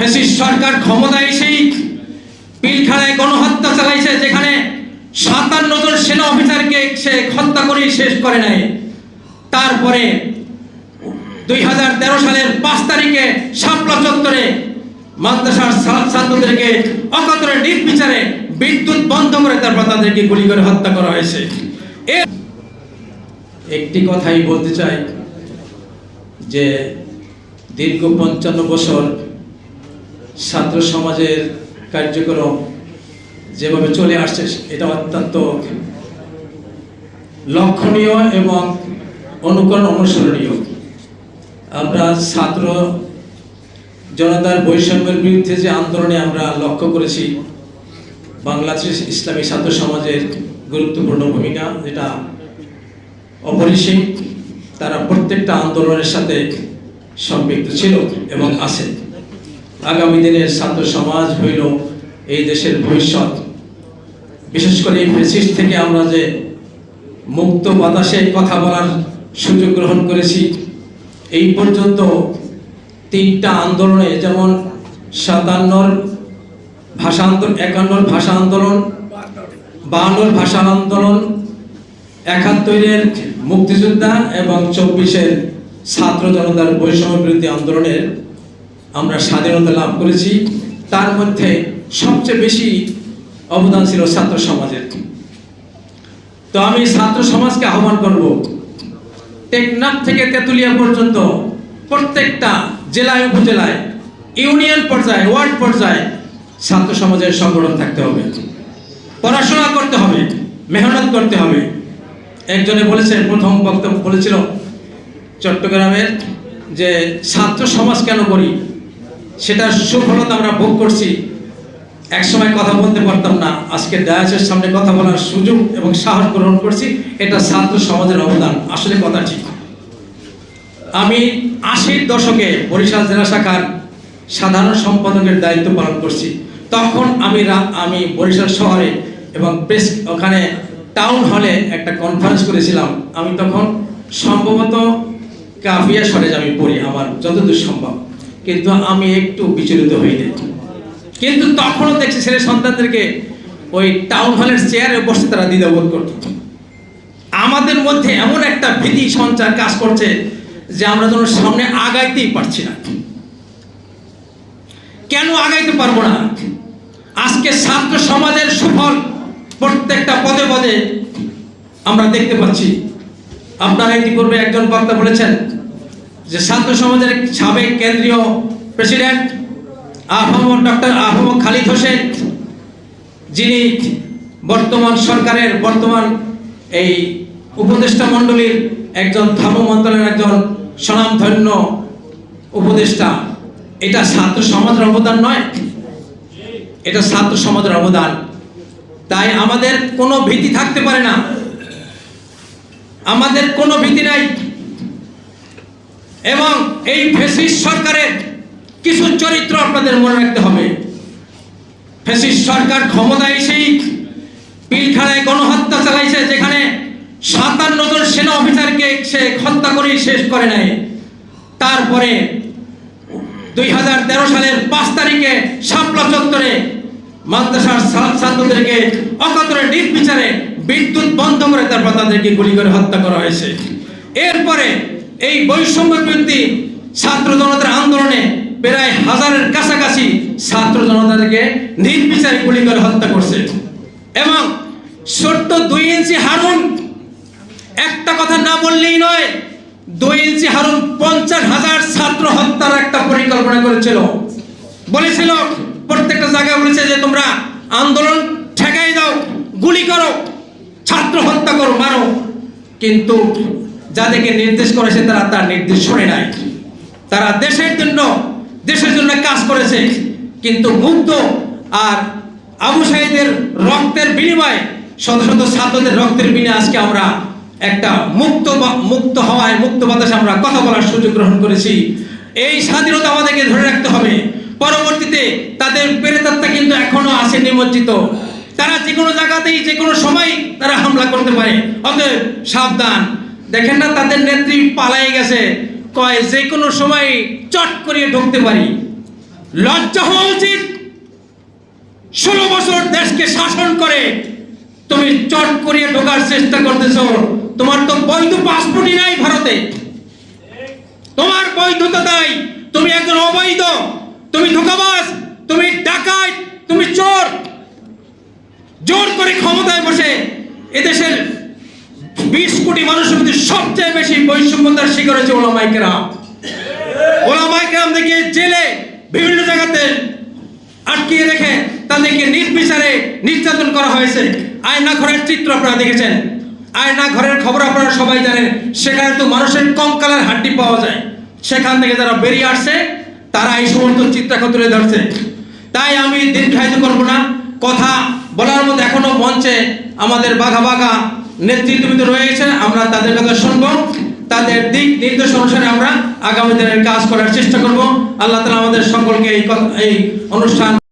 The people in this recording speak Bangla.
ফেসিস্ট সরকার ক্ষমতায় এসেই পিলখানায় গণহত্যা চালাইছে, যেখানে সাতান্ন জন সেনা অফিসারকে সে হত্যা করে শেষ করে নেয়। তারপরে দুই হাজার তেরো সালের পাঁচ তারিখে শাপলা চত্বরে মাদ্রাসার ছাত্রদেরকে অকাতরে নির্বিচারে বিদ্যুৎ বন্ধ করে তারপর তাদেরকে গুলি করে হত্যা করা হয়েছে। একটি কথাই বলতে চাই যে দীর্ঘ পঞ্চান্ন বছর ছাত্র সমাজের কার্যক্রম যেভাবে চলে আসছে, এটা অত্যন্ত লক্ষণীয় এবং অনুকরণ অনুসরণীয়। আমরা ছাত্র জনতার বৈষম্যের বিরুদ্ধে যে আন্দোলনে আমরা লক্ষ্য করেছি বাংলাদেশ ইসলামী ছাত্র সমাজের গুরুত্বপূর্ণ ভূমিকা, যেটা অপরিসীম, তারা প্রত্যেকটা আন্দোলনের সাথে সম্পৃক্ত ছিল এবং আছে। আগামী দিনের ছাত্র সমাজ হইল এই দেশের ভবিষ্যৎ। বিশেষ করে এই থেকে আমরা যে মুক্ত বাতাসে কথা বলার সুযোগ গ্রহণ করেছি, এই পর্যন্ত তিনটা আন্দোলনে যেমন সাতান্নর ভাষা আন্দোলন, একান্নর ভাষা আন্দোলন, বাহান্নর ভাষা আন্দোলন, একাত্তরের মুক্তিযোদ্ধা এবং চব্বিশের ছাত্র জনতার বৈষম্য বিরোধী আন্দোলনের আমরা স্বাধীনতা লাভ করেছি। তার মধ্যে সবচেয়ে বেশি অবদান ছিল ছাত্র সমাজের। তো আমি ছাত্র সমাজকে আহ্বান করব, টেকনাফ থেকে তেঁতুলিয়া পর্যন্ত প্রত্যেকটা জেলায়, উপজেলায়, ইউনিয়ন পর্যায়ে, ওয়ার্ড পর্যায়ে ছাত্র সমাজের সংগঠন থাকতে হবে। পড়াশোনা করতে হবে, মেহনত করতে হবে। একজনে বলেছেন, প্রথম বক্তব্য বলেছিল চট্টগ্রামের যে ছাত্র সমাজ কেন করি? সেটা সুফলতা আমরা ভোগ করছি। একসময় কথা বলতে পারতাম না। আজকে ডায়াসের সামনে কথা বলার সুযোগ এবং সাহস গ্রহণ করছি। এটা ছাত্র সমাজের অবদান। আসলে কথা ঠিক। আমি আশির দশকে বরিশাল জেলা শাখার সাধারণ সম্পাদকের দায়িত্ব পালন করছি। তখন আমি আমি বরিশাল শহরে এবং প্রেস ওখানে টাউন হলে একটা কনফারেন্স করেছিলাম। আমি তখন সম্ভবত কাফিয়া সরেজ আমি পড়ি, আমার যতদূর সম্ভব। কিন্তু আমি একটু বিচলিত হইনি কিন্তু তখনও দেখছি ছেলে সন্তানদেরকে ওই টাউন হলের চেয়ারে বসে তারা দ্বিধাবোধ করত আমাদের মধ্যে এমন একটা ভীতি সঞ্চার কাজ করছে যে আমরা যেন সামনে আগাইতেই পারছি না। কেন আগাইতে পারব না? আজকে ছাত্র সমাজের সুফল প্রত্যেকটা পদে পদে আমরা দেখতে পাচ্ছি। আপনারা ইতিপূর্বে একজন বক্তা বলেছেন যে ছাত্র সমাজের সাবেক কেন্দ্রীয় প্রেসিডেন্ট আহমদ ডক্টর আহম খালিদ হোসেন, যিনি বর্তমান সরকারের বর্তমান এই উপদেষ্টা মণ্ডলীর একজন ধর্ম মন্ত্রণালয়ের একজন স্বনামধন্য উপদেষ্টা। এটা ছাত্র সমাজের অবদান নয়, এটা ছাত্র সমাজের অবদান। তাই আমাদের কোনো ভীতি থাকতে পারে না। আমাদের কোনো ভীতি নাই। এবং এই ফেসিস সরকারের কিছু চরিত্র আপনাদের মনে রাখতে হবে। ফেসিস সরকার ক্ষমতায় এসেই পিলখানায় গণহত্যা চালাইছে, যেখানে সাতান্ন জন সেনা অফিসারকে সে হত্যা করে শেষ করে নেয় তারপরে দুই হাজার তেরো সালের পাঁচ তারিখে শাপলা চত্বরে মাদ্রাসার ছাত্রদেরকে অকাতরে নির্বিচারে বিদ্যুৎ বন্ধ করে তারপর তাদেরকে গুলি করে হত্যা করা হয়েছে। এরপরে এই বৈষম্য ছাত্র জনতার আন্দোলনে প্রায় হাজারের কাছাকাছি ছাত্র জনতাদেরকে নির্বিচারে গুলি করে হত্যা করছে। এবং ছোট্ট দুই ইঞ্চি হারুন, একটা কথা না বললেই নয়, দুই ইঞ্চি হারুন পঞ্চাশ হাজার ছাত্র হত্যার একটা পরিকল্পনা করেছিল। বলেছিল, প্রত্যেকটা জায়গায় বলেছে যে তোমরা আন্দোলন ঠেকাই দাও, গুলি করো, ছাত্র হত্যা করো, মারো। কিন্তু যাদেরকে নির্দেশ করেছে তারা তার নির্দেশ শোনে নাই। তারা দেশের জন্য দেশের জন্য কাজ করেছে, কিন্তু মুগ্ধ আর আবু সাইদের রক্তের বিনিময়ে, শত শত ছাত্রদের রক্তের বিনিময়ে আজকে আমরা একটা মুক্ত মুক্ত হওয়ায়, মুক্ত বাতাসে আমরা কথা বলার সুযোগ গ্রহণ করেছি। এই স্বাধীনতা আমাদেরকে ধরে রাখতে হবে। পরবর্তীতে তাদের প্রেতাত্মা কিন্তু এখনও আছে নিমজ্জিত। তারা যে কোনো জায়গাতেই, যে কোনো সময় তারা হামলা করতে পারে। অতএব সাবধান। দেখেন না, তাদের নেত্রী পালাই গেছে। কয়, যে কোনো সময় চট করিয়ে ঢুকতে পারি। লজ্জা হওয়া উচিত। ষোলো বছর দেশকে শাসন করে তুমি চট করিয়ে ঢোকার চেষ্টা করতেছো। তোমার তো বৈধ পাসপোর্টই নাই ভারতে। তোমার বৈধতা নাই। তুমি একজন অবৈধ। তুমি ধোকাবাজ। তুমি ডাকাত। তুমি চোর। জোর করে ক্ষমতায় বসে এদেশের বিশ কোটি মানুষের মধ্যে সবচেয়ে বেশি বৈষম্যতার শিকার হয়েছে ওলামাইকেরা ওলামাইকেরাম দেখে জেলে বিভিন্ন জায়গাতে আটকিয়ে রেখে তাদেরকে নির্বিচারে নির্যাতন করা হয়েছে। আয়না ঘরের চিত্র আপনারা দেখেছেন। আয়না ঘরের খবর আপনারা সবাই জানেন, সেখানে তো মানুষের কঙ্কালের হাড্ডি পাওয়া যায়। সেখান থেকে যারা বেরিয়ে আসছে, তারা এই সমস্ত চিত্রাকে তুলে ধরছে। তাই আমি দীর্ঘায়িত করব না। কথা বলার মধ্যে এখনও মঞ্চে আমাদের বাঘা বাঘা নেতৃত্ববৃন্দ রয়েছে, আমরা তাদের কথা শুনব। তাদের দিক নির্দেশ অনুসারে আমরা আগামী দিনের কাজ করার চেষ্টা করব। আল্লাহ তালা আমাদের সকলকে এই এই অনুষ্ঠান